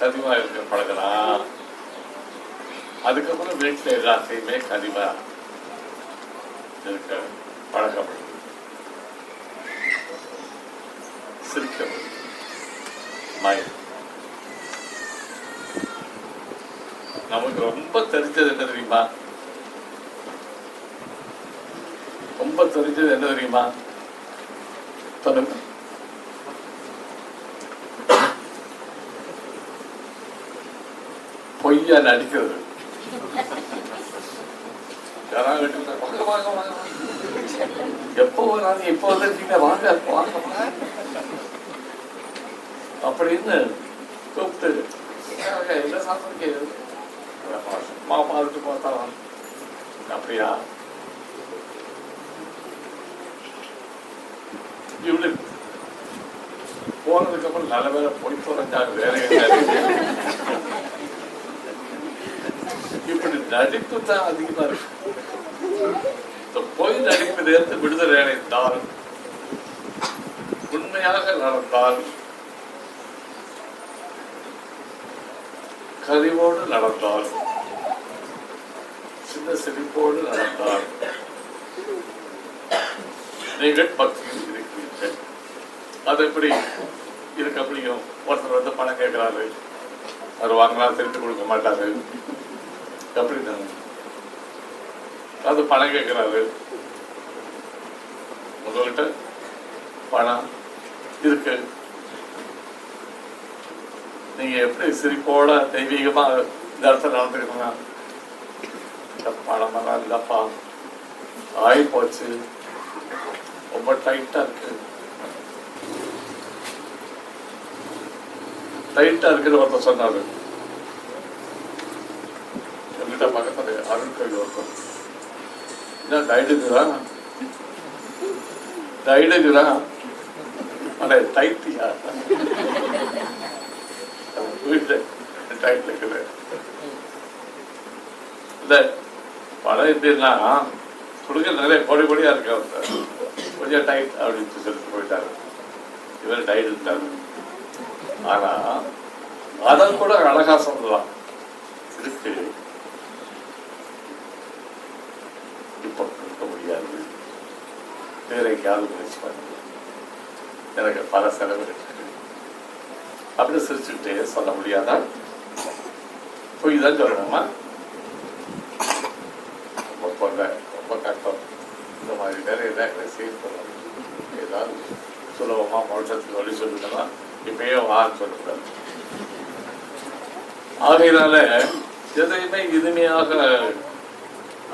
கனிவா இருக்க பழகலாம் அதுக்கப்புறம் வீட்டில் எல்லாத்தையுமே கனிவா இருக்க பழக்கப்படும் சிரிக்க மயம் நமக்கு ரொம்ப தெரிஞ்சது என்ன தெரியுமா? ரொம்ப தெரிஞ்சது என்ன தெரியுமா? சொல்லுங்க. பொய்யா நடிக்கிறது. யாராவது வீட்டுக்கு வந்தா, வாங்க வாங்க வாங்க. எப்போ வராங்க எப்போ வந்திருக்கீங்க வாங்க வாங்க அப்படின்னு கூப்பிட்டு "ஏங்க, என்ன சாப்பிடுறீங்க மாமா பார்த்துட்டு பார்த்தா அப்படியா? இப்படி போனதுக்கு அப்புறம் நல்ல வேலை பொய் தொலைஞ்சாங்க வேற எங்க இப்படி நடிப்பு தான் அதிகமா இருக்கு இந்த பொய் நடிப்பு விடுதலை அடைந்தால் உண்மையாக நடந்தால் கரிவோடு நடந்தால் சின்ன சிரிப்போடு நடந்தால் நீங்கள் பக்தியில் இருக்கிறீர்கள். அது எப்படி இருக்க முடியும் ஒருத்தர் வந்து பணம் கேட்கிறாரு. அவர் வாங்கினா திருப்பி கொடுக்க மாட்டாரு. எப்படி அது பணம் கேட்கிறாரு உங்கள்கிட்ட பணம் இருக்கு. நீங்க எப்படி சிரிப்போட தெய்வீகமா இந்த இடத்துல நடந்துக்கணும்னா இந்த பணமெல்லாம் இல்லப்பா. ஆகி போச்சு. ரொம்ப டைட்டா இருக்கு. டைட்டா இருக்குன்னு ஒருத்தர் சொன்னாரு. பக்கத்துல அருண் கோயில் ஒருத்தர் என்ன டைடுக்குறா டைடுக்குறா அட டைட்டியா வீட்டு டைட்ல இருக்குது இல்ல படம் எப்படின்னா கொடுக்க நிறைய பொடி பொடியா இருக்கு அவர் கொஞ்சம் டைட் அப்படின்னு சொல்லிட்டு போயிட்டாரு. இவர் டைட் இருந்தாரு ஆனா அதன் கூட அழகா சொல்லலாம் இருக்கு இப்ப கொடுக்க முடியாது வேற எங்கேயாவது முயற்சி பண்ணுங்க எனக்கு பல செலவு அப்படின்னு அப்படி சொல்ல முடியாதான் போய் தான் சொல்லணுமா? ரொம்ப தொல்லை ரொம்ப கஷ்டம். இந்த மாதிரி வேலையை எங்களை செய்யணும் ஏதாவது சுலபமா மோட்சத்துக்கு வழி சொல்லுங்கன்னா இப்பயே வான்னு சொல்லுங்கள் ஆகையினால எதையுமே இனிமையாக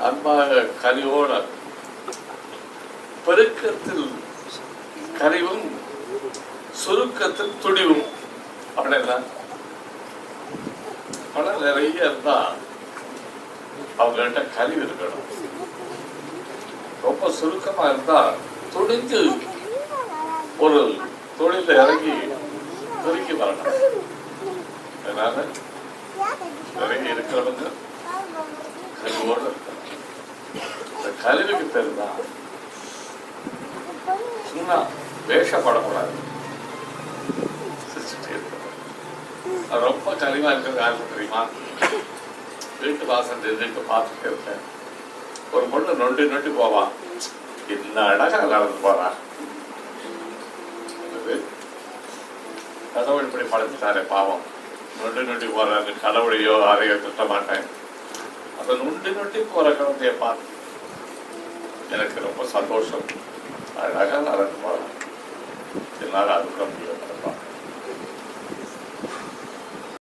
அன்பாக கனிவோட பெருக்கத்தில் கனிவும் சுருக்கத்தில் துடிவும். அப்படின்னா பணம் நிறைய இருந்தா அவங்கள்ட்ட கழிவு இருக்கணும். ரொம்ப சுருக்கமா இருந்தா துடிஞ்சு ஒரு தொழில இறங்கி துருக்கி வரணும். அதனால நிறைய இருக்கிறவங்க கழிவோடு இருக்கணும். இந்த கழிவுக்கு பேர் தான் சும்மா வேஷப்படக்கூடாது. அது ரொம்ப கனிவா இருக்கிறது யாருக்கு தெரியுமா? வீட்டு வாசல் நின்றுட்டு பார்த்துட்டு இருக்கேன் ஒரு பொண்ணு நொண்டு நொண்டி போவான் என்ன அழகா நடந்து போறா. கடவுள் இப்படி படைச்சிட்டாரே பாவம். நொண்டு நொண்டி போறாரு கடவுளையோ யாரையோ திட்ட மாட்டேன். அந்த நொண்டி நொண்டி போற குழந்தைய பார்த்து எனக்கு ரொம்ப சந்தோஷம்.